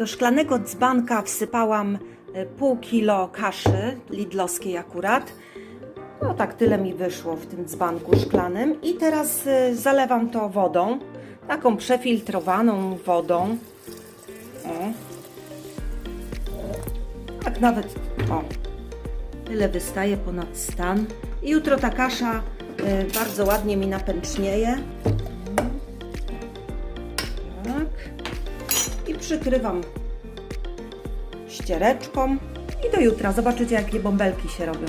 Do szklanego dzbanka wsypałam e, pół kilo kaszy, lidlowskiej akurat. No tak tyle mi wyszło w tym dzbanku szklanym. I teraz e, zalewam to wodą, taką przefiltrowaną wodą. O. Tak nawet, o, tyle wystaje ponad stan. I jutro ta kasza e, bardzo ładnie mi napęcznieje. Przykrywam ściereczką. I do jutra zobaczycie, jakie bąbelki się robią.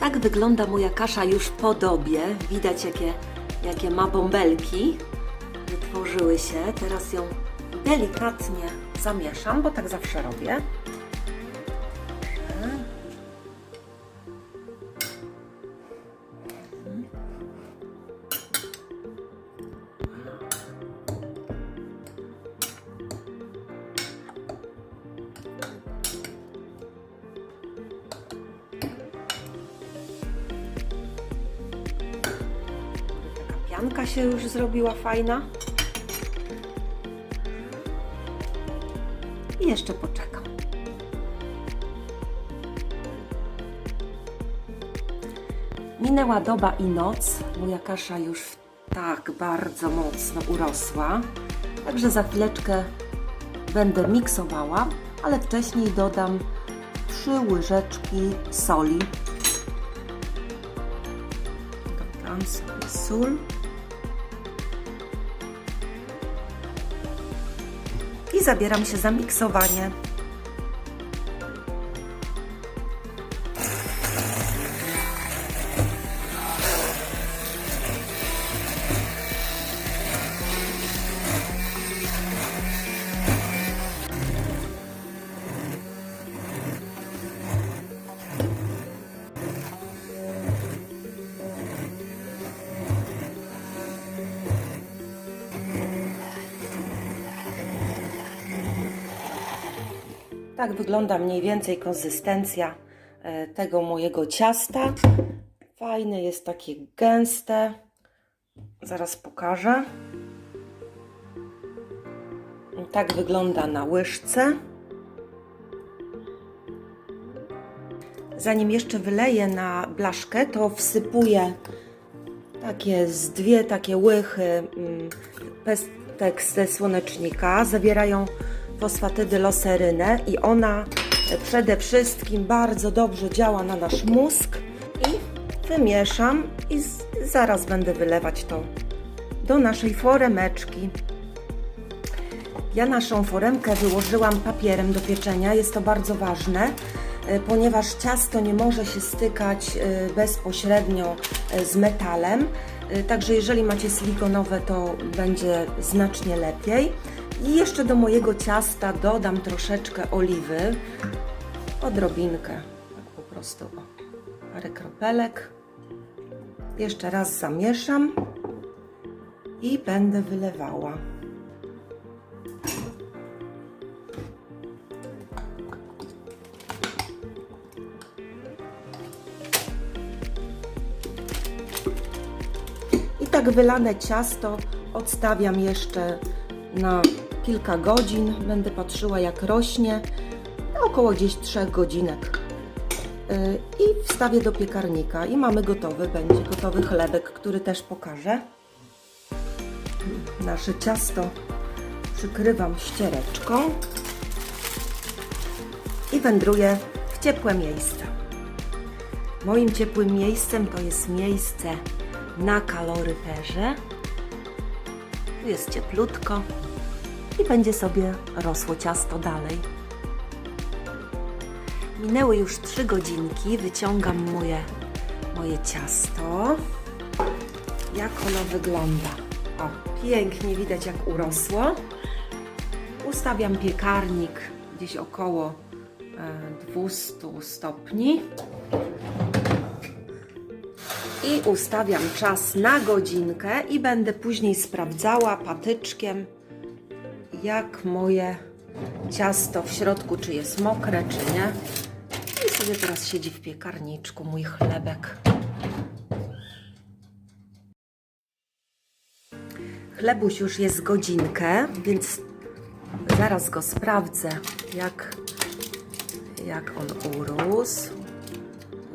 Tak wygląda moja kasza już po dobie. Widać, jakie, jakie ma bąbelki. Wytworzyły się. Teraz ją delikatnie zamieszam, bo tak zawsze robię. Pianka się już zrobiła fajna. I jeszcze poczekam. Minęła doba i noc. Moja kasza już tak bardzo mocno urosła. Także za chwileczkę będę miksowała, ale wcześniej dodam 3 łyżeczki soli. Dodam sól. I zabieram się za miksowanie. Tak wygląda mniej więcej konsystencja e, tego mojego ciasta. Fajne jest takie gęste. Zaraz pokażę. Tak wygląda na łyżce. Zanim jeszcze wyleję na blaszkę, to wsypuję takie z dwie takie łychy mm, pestek ze słonecznika. Zawierają fosfatydy loserynę i ona przede wszystkim bardzo dobrze działa na nasz mózg i wymieszam i zaraz będę wylewać to do naszej foremeczki. Ja naszą foremkę wyłożyłam papierem do pieczenia, jest to bardzo ważne, e, ponieważ ciasto nie może się stykać e, bezpośrednio e, z metalem, także jeżeli macie silikonowe to będzie znacznie lepiej. I jeszcze do mojego ciasta dodam troszeczkę oliwy, odrobinkę, tak po prostu, o, parę kropelek. Jeszcze raz zamieszam i będę wylewała. I tak wylane ciasto odstawiam jeszcze na kilka godzin. Będę patrzyła jak rośnie. Około gdzieś 3 godzinek. Yy, I wstawię do piekarnika i mamy gotowy, będzie gotowy chlebek, który też pokażę. Nasze ciasto przykrywam ściereczką i wędruję w ciepłe miejsce. Moim ciepłym miejscem to jest miejsce na kaloryferze. Tu jest cieplutko i będzie sobie rosło ciasto dalej. Minęły już 3 godzinki, wyciągam moje, moje ciasto. Jak ono wygląda? O, pięknie widać jak urosło. Ustawiam piekarnik gdzieś około e, 200 stopni i ustawiam czas na godzinkę i będę później sprawdzała patyczkiem, jak moje ciasto w środku, czy jest mokre, czy nie. I sobie teraz siedzi w piekarniczku mój chlebek. Chlebuś już jest godzinkę, więc zaraz go sprawdzę, jak, jak on urósł.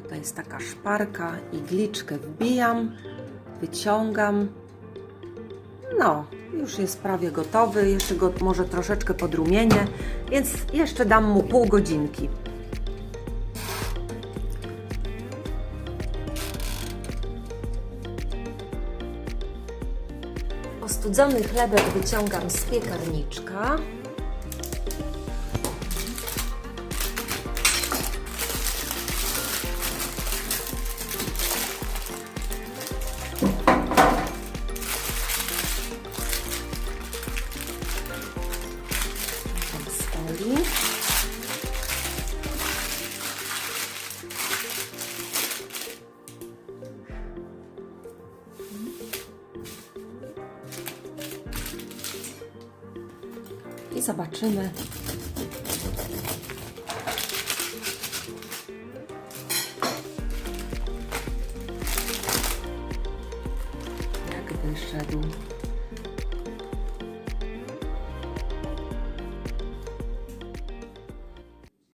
Tutaj jest taka szparka, igliczkę wbijam, wyciągam. No, już jest prawie gotowy, jeszcze go może troszeczkę podrumienię, więc jeszcze dam mu pół godzinki. Ostudzony chlebek wyciągam z piekarniczka. Soli. I zobaczymy. Jak wyszedł.